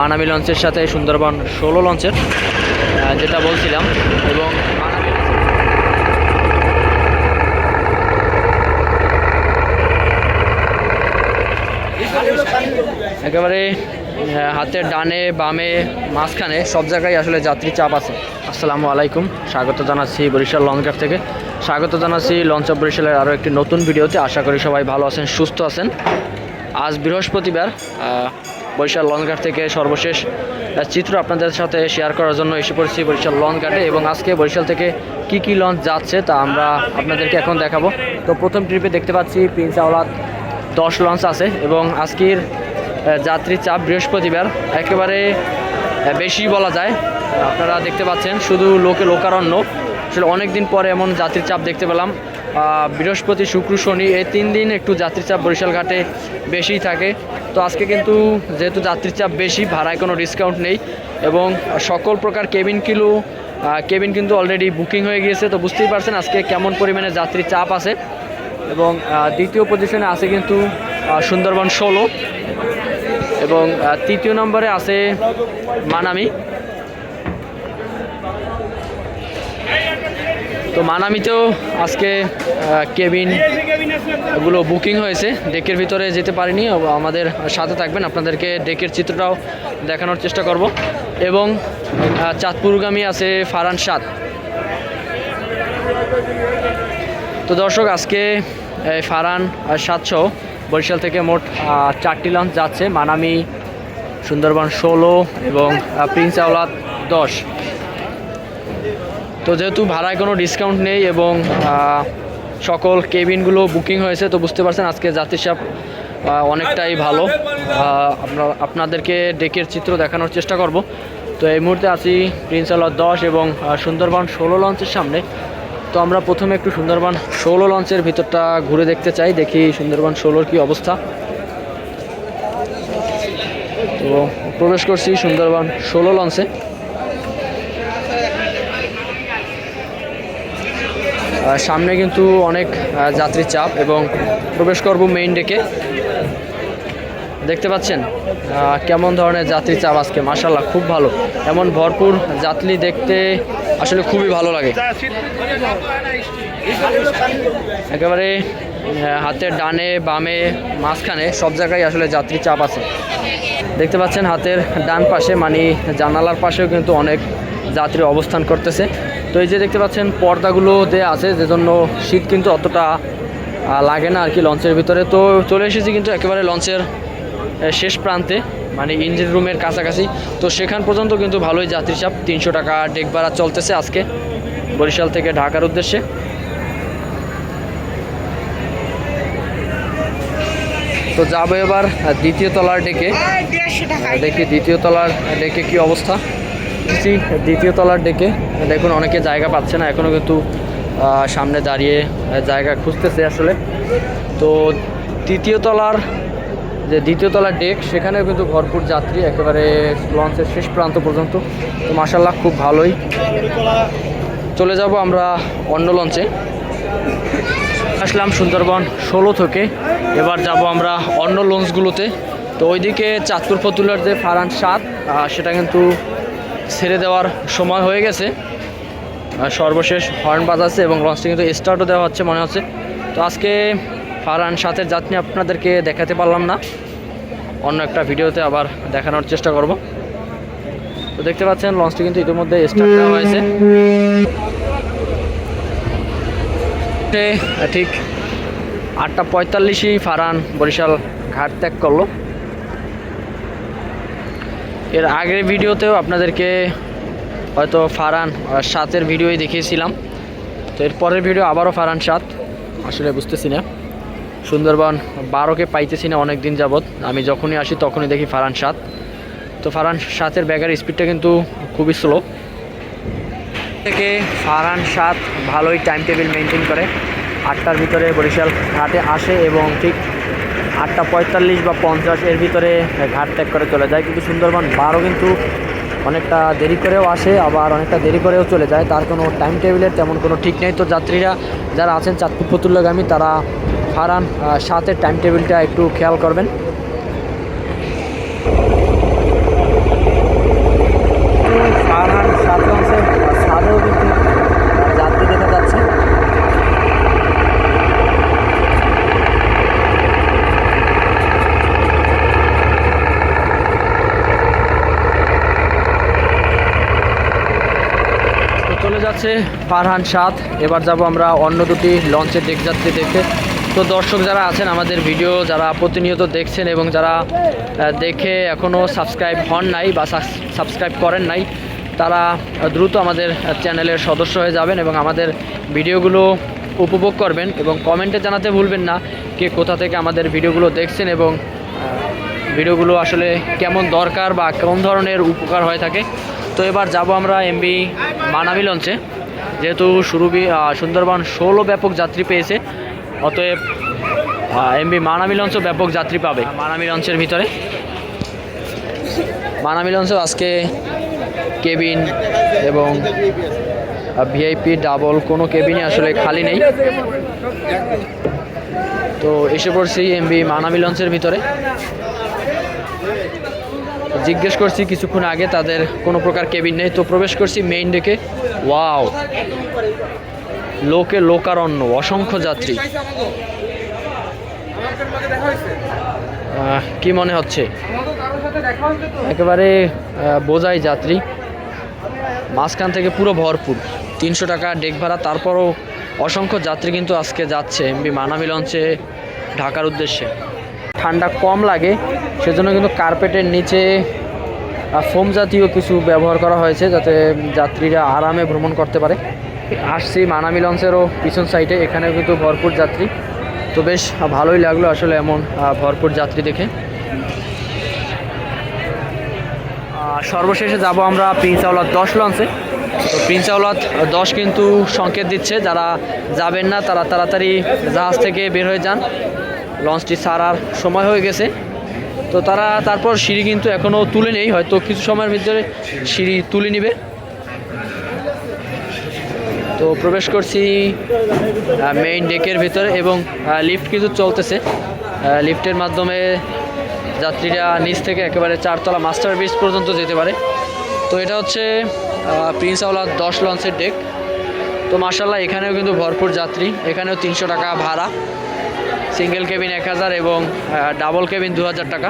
মানামি লঞ্চের সাথে সুন্দরবন ষোলো লঞ্চের যেটা বলছিলাম, এবং একেবারে হাতের ডানে, বামে, মাঝখানে সব জায়গায় আসলে যাত্রী চাপ আছে। আসসালামু আলাইকুম, স্বাগত জানাচ্ছি বরিশাল লঞ্চঘাট থেকে। স্বাগত জানাচ্ছি লঞ্চ অফ বরিশালের আরও একটি নতুন ভিডিওতে। আশা করি সবাই ভালো আছেন, সুস্থ আছেন। আজ বৃহস্পতিবার বরিশাল লঞ্চঘাট থেকে সর্বশেষ চিত্র আপনাদের সাথে শেয়ার করার জন্য এসে পড়েছি বরিশাল লঞ্চঘাটে এবং আজকে বরিশাল থেকে কি কি লঞ্চ যাচ্ছে তা আমরা আপনাদেরকে এখন দেখাবো। তো প্রথম ট্রিপে দেখতে পাচ্ছি প্রিন্স আওলাদ দশ লঞ্চ আছে এবং আজকের যাত্রী চাপ বৃহস্পতিবার। একেবারে বেশি বলা যায়। আপনারা দেখতে পাচ্ছেন শুধু লোকে লোকারণ্য। আসলে অনেক দিন পরে এমন যাত্রীর চাপ দেখতে পেলাম। বৃহস্পতি, শুক্র, শনি এই তিন দিন একটু যাত্রী চাপ বরিশাল ঘাটে বেশিই থাকে। তো আজকে কিন্তু যেহেতু যাত্রী চাপ বেশি, ভাড়ায় কোনো ডিসকাউন্ট নেই এবং সকল প্রকার কেবিন কিলো কেবিন কিন্তু অলরেডি বুকিং হয়ে গিয়েছে। তো বুঝতেই পারছেন আজকে কেমন পরিমাণে যাত্রী চাপ আছে এবং দ্বিতীয় পজিশনে আছে কিন্তু সুন্দরবন ষোলো এবং তৃতীয় নম্বরে আছে মানামি। তো মানামিতেও আজকে কেবিন এগুলো বুকিং হয়েছে। ডেকের ভিতরে যেতে পারিনি আমাদের সাথে থাকবেন। আপনাদেরকে ডেকের চিত্রটাও দেখানোর চেষ্টা করব। এবং চাঁদপুরগামী আছে ফারান সাত তো দর্শক, আজকে ফারান সাতশো বরিশাল থেকে মোট চারটি লঞ্চ যাচ্ছে। মানামি, সুন্দরবন ষোলো এবং প্রিন্স আওলাদ দশ। তো যেহেতু ভাড়ায় কোনো ডিসকাউন্ট নেই এবং সকল কেবিনগুলো বুকিং হয়েছে তো বুঝতে পারছেন আজকে যাত্রী চাপ আহ, অনেকটাই ভালো। আপনার আপনাদেরকে ডেকের চিত্র দেখানোর চেষ্টা করব। তো এই মুহূর্তে আছি প্রিন্স আওলাদ দশ এবং সুন্দরবন ষোলো লঞ্চের সামনে। তো আমরা প্রথমে একটু সুন্দরবন ষোলো লঞ্চের ভিতরটা ঘুরে দেখতে চাই দেখি সুন্দরবন ষোলোর কি অবস্থা। তো প্রবেশ করছি সুন্দরবন ষোলো লঞ্চে সামনে কিন্তু অনেক যাত্রী চাপ এবং প্রবেশ করব মেইন ডেকে দেখতে পাচ্ছেন? কেমন ধরনের যাত্রী চাপ আজকে? মাসাল্লাহ খুব ভালো। এমন ভরপুর যাত্রী দেখতে আসলে খুবই ভালো লাগে। একেবারে হাতের ডানে, বামে, মাঝখানে সব জায়গায় আসলে যাত্রী চাপ আছে। দেখতে পাচ্ছেন হাতের ডান পাশে মানে জানালার পাশেও কিন্তু অনেক যাত্রী অবস্থান করতেছে। তো এই যে দেখতে পাচ্ছেন পর্দাগুলো দেয়া আছে যে জন্য শীত কিন্তু অতটা লাগে না আর কি লঞ্চের ভিতরে। তো চলে এসেছি কিন্তু একেবারে লঞ্চের শেষ প্রান্তে মানে ইঞ্জিন রুমের কাছাকাছি। তো সেখান পর্যন্ত কিন্তু ভালোই যাত্রী চাপ তিনশো টাকা ডেক ভাড়া চলতেছে আজকে বরিশাল থেকে ঢাকার উদ্দেশ্যে। তো যাব এবার দ্বিতীয় তলার ডেকে। দেখি দ্বিতীয় তলার ডেকে কি অবস্থা। দেখছি দ্বিতীয় তলার ডেকে দেখুন, অনেকে জায়গা পাচ্ছে না এখনও কিন্তু সামনে দাঁড়িয়ে জায়গা খুঁজতেছে আসলে। তো তৃতীয় তলার যে দ্বিতীয় তলার ডেক সেখানেও কিন্তু ভরপুর যাত্রী, একেবারে লঞ্চের শেষ প্রান্ত পর্যন্ত। তো মাসাল্লাহ খুব ভালোই। চলে যাব আমরা অন্য লঞ্চে। আসলাম সুন্দরবন ষোলো থেকে, এবার যাব আমরা অন্য লঞ্চগুলোতে। তো ওইদিকে চাঁদপুর ফতুল্লার যে ফারান সাত সেটা কিন্তু ছেড়ে দেওয়ার সময় হয়ে গেছে। আর সর্বশেষ হর্ন বাজাচ্ছে এবং লঞ্চটি কিন্তু স্টার্টও দেওয়া হচ্ছে মনে হচ্ছে। তো আজকে ফারান সাতের যাত্রী আপনাদেরকে দেখাতে পারলাম না। অন্য একটা ভিডিওতে আবার দেখানোর চেষ্টা করব। তো দেখতে পাচ্ছেন লঞ্চটি কিন্তু ইতিমধ্যে স্টার্ট দেওয়া হয়েছে। ঠিক আটটা পঁয়তাল্লিশই ফারান বরিশাল ঘাট ত্যাগ করল। এর আগের ভিডিওতেও আপনাদেরকে হয়তো ফারান সাতের ভিডিওই দেখিয়েছিলাম। তো এর পরের ভিডিও আবারও ফারান সাত। আসলে বুঝতেছি না। সুন্দরবন বারোকে পাইতেছি না অনেক দিন যাবৎ। আমি যখনই আসি তখনই দেখি ফারান সাত। তো ফারান সাতের ব্যাগের স্পিডটা কিন্তু খুবই স্লো থেকে ফারান সাত ভালোই টাইম টেবিল মেনটেন করে। আটটার ভিতরে বরিশাল ঘাটে আসে এবং ঠিক আটটা পঁয়তাল্লিশ বা পঞ্চাশ এর ভিতরে ঘাট ত্যাগ করে চলে যায়। কিন্তু সুন্দরবন বারও কিন্তু অনেকটা দেরি করেও আসে, আবার অনেকটা দেরি করেও চলে যায়। তার কোনো টাইম টেবিলের তেমন কোনো ঠিক নেই। তো যাত্রীরা যারা আছেন চাঁদপুর ফতুল্লাগামী তারা ফারান সাতের টাইম টেবিলটা একটু খেয়াল করবেন। আছে ফারহান সাত এবার যাব আমরা অন্য দুটি লঞ্চের যাত্রী দেখতে তো দর্শক যারা আছেন আমাদের ভিডিও, যারা প্রতিনিয়ত দেখছেন এবং যারা দেখে এখনও সাবস্ক্রাইব হন নাই বা সাবস্ক্রাইব করেন নাই, তারা দ্রুত আমাদের চ্যানেলের সদস্য হয়ে যাবেন এবং আমাদের ভিডিওগুলো উপভোগ করবেন এবং কমেন্টে জানাতে ভুলবেন না কে কোথা থেকে আমাদের ভিডিওগুলো দেখছেন এবং ভিডিওগুলো আসলে কেমন দরকার বা কোন ধরনের উপকার হয়ে থাকে। তো এবার যাব আমরা এমবি মানামি লঞ্চে। যেহেতু আহ, সুন্দরবন ষোলো ব্যাপক যাত্রী পেয়েছে অতএব এমবি মানামি লঞ্চও ব্যাপক যাত্রী পাবে মানামি লঞ্চের ভিতরে। মানামি লঞ্চেও আজকে কেবিন এবং ভিআইপি ডাবল কোনো কেবিনই আসলে খালি নেই। তো এসে পড়ছি এমবি মানামি লঞ্চের ভিতরে। জিজ্ঞেস করছি কিছুক্ষণ আগে তাদের কোনো প্রকার কেবিন নেই, তো প্রবেশ করছি মেইন ডেকে। ওয়াও লোকে লোকারণ্য, অসংখ্য যাত্রী। কি মনে হচ্ছে? একেবারে বোঝাই যাত্রী। মাঝখান থেকে পুরো ভরপুর। তিনশো টাকা ডেক ভাড়া, তারপরও অসংখ্য যাত্রী কিন্তু আজকে যাচ্ছে। এমবি মানামি লঞ্চে ঢাকার উদ্দেশ্যে। ঠান্ডা কম লাগে, সেজন্য কিন্তু কার্পেটের নিচে ফোম জাতীয় কিছু ব্যবহার করা হয়েছে যাতে যাত্রীরা আরামে ভ্রমণ করতে পারে। আসছি মানামি লঞ্চেরও পিছন সাইডে এখানেও কিন্তু ভরপুর যাত্রী। তো বেশ ভালোই লাগল আসলে এমন ভরপুর যাত্রী দেখে। সর্বশেষে যাব আমরা প্রিন্স দশ লঞ্চে। তো প্রিন্স দশ কিন্তু সংকেত দিচ্ছে, যারা যাবেন না, তারা তাড়াতাড়ি জাহাজ থেকে বের হয়ে যান। লঞ্চটি ছাড়ার সময় হয়ে গেছে। তো তারা তারপর সিঁড়ি কিন্তু এখনও তুলে নেই, হয়তো কিছু সময়ের ভিতরে সিঁড়ি তুলে নিবে। তো প্রবেশ করছি মেইন ডেকের ভিতরে এবং লিফট কিন্তু চলতেছে। লিফটের মাধ্যমে যাত্রীরা নিচ থেকে একেবারে চারতলা মাস্টার ব্রিজ পর্যন্ত যেতে পারে। তো এটা হচ্ছে প্রিন্স আওলা দশ লঞ্চের ডেক তো মার্শাল্লাহ এখানেও কিন্তু ভরপুর যাত্রী। এখানেও তিনশো টাকা ভাড়া। সিঙ্গেল কেবিন এক হাজার এবং ডাবল কেবিন দু হাজার টাকা।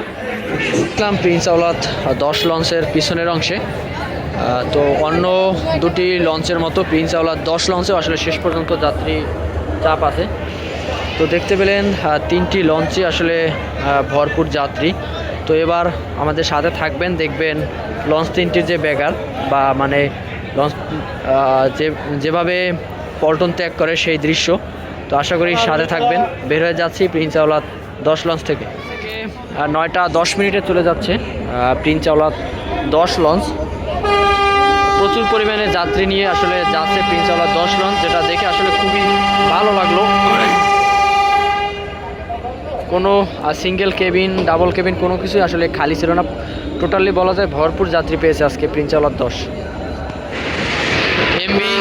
ইসলাম প্রিন্স আওলাদ দশ লঞ্চের পিছনের অংশে। তো অন্য দুটি লঞ্চের মতো প্রিন্স আওলাদ দশ লঞ্চেও আসলে শেষ পর্যন্ত যাত্রী চাপ আছে। তো দেখতে পেলেন তিনটি লঞ্চে আসলে ভরপুর যাত্রী। তো এবার আমাদের সাথে থাকবেন, দেখবেন লঞ্চ তিনটির যে ব্যাগার বা মানে লঞ্চ যে, যেভাবে পল্টন ত্যাগ করে সেই দৃশ্য। তো আশা করি সাথে থাকবেন। বের হয়ে যাচ্ছি প্রিন্স আওলাদ দশ লঞ্চ থেকে। আর নয়টা দশ মিনিটে চলে যাচ্ছে প্রিন্স আওলাদ দশ লঞ্চ। প্রচুর পরিমাণে যাত্রী নিয়ে আসলে যাচ্ছে প্রিন্স আওলাদ দশ লঞ্চ, যেটা দেখে আসলে খুবই ভালো লাগল। কোনো সিঙ্গেল কেবিন ডাবল কেবিন কোনো কিছুই আসলে খালি ছিল না। টোটালি বলা যায় ভরপুর যাত্রী পেয়েছে আজকে প্রিন্স আওলাদ দশ। এমবি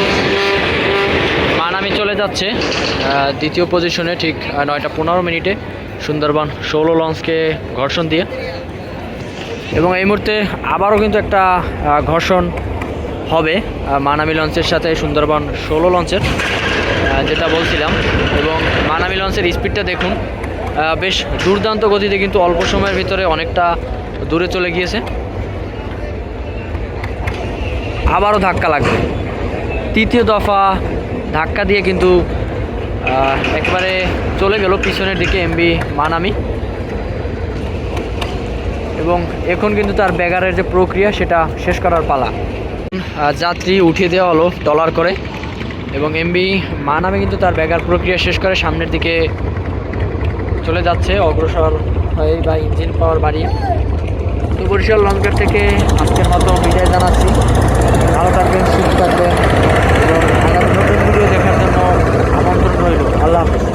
চলে যাচ্ছে দ্বিতীয় পজিশনে ঠিক নয়টা পনেরো মিনিটে সুন্দরবন ষোলো লঞ্চকে ঘর্ষণ দিয়ে। এবং এই মুহূর্তে আবারও কিন্তু একটা ঘর্ষণ হবে মানামি লঞ্চের সাথে সুন্দরবন ষোলো লঞ্চের যেটা বলছিলাম। এবং মানামি লঞ্চের স্পিডটা দেখুন বেশ দুর্দান্ত গতিতে কিন্তু অল্প সময়ের ভিতরে অনেকটা দূরে চলে গিয়েছে। আবারও ধাক্কা লাগবে। তৃতীয় দফা ধাক্কা দিয়ে কিন্তু একবারে চলে গেল পিছনের দিকে এমবি মানামি। এবং এখন কিন্তু তার ব্যাগারের যে প্রক্রিয়া, সেটা শেষ করার পালা। যাত্রী উঠিয়ে দেওয়া হলো ডলার করে। এবং এমবি মানামি কিন্তু তার ব্যাগার প্রক্রিয়া শেষ করে সামনের দিকে চলে যাচ্ছে। অগ্রসর হয়ে বা ইঞ্জিন পাওয়ার বাড়িয়ে তো বরিশাল লঞ্চঘাট থেকে আজকের মতো বিদায় জানাচ্ছি। ভালো থাকবেন, সুস্থ থাকবেন। এবং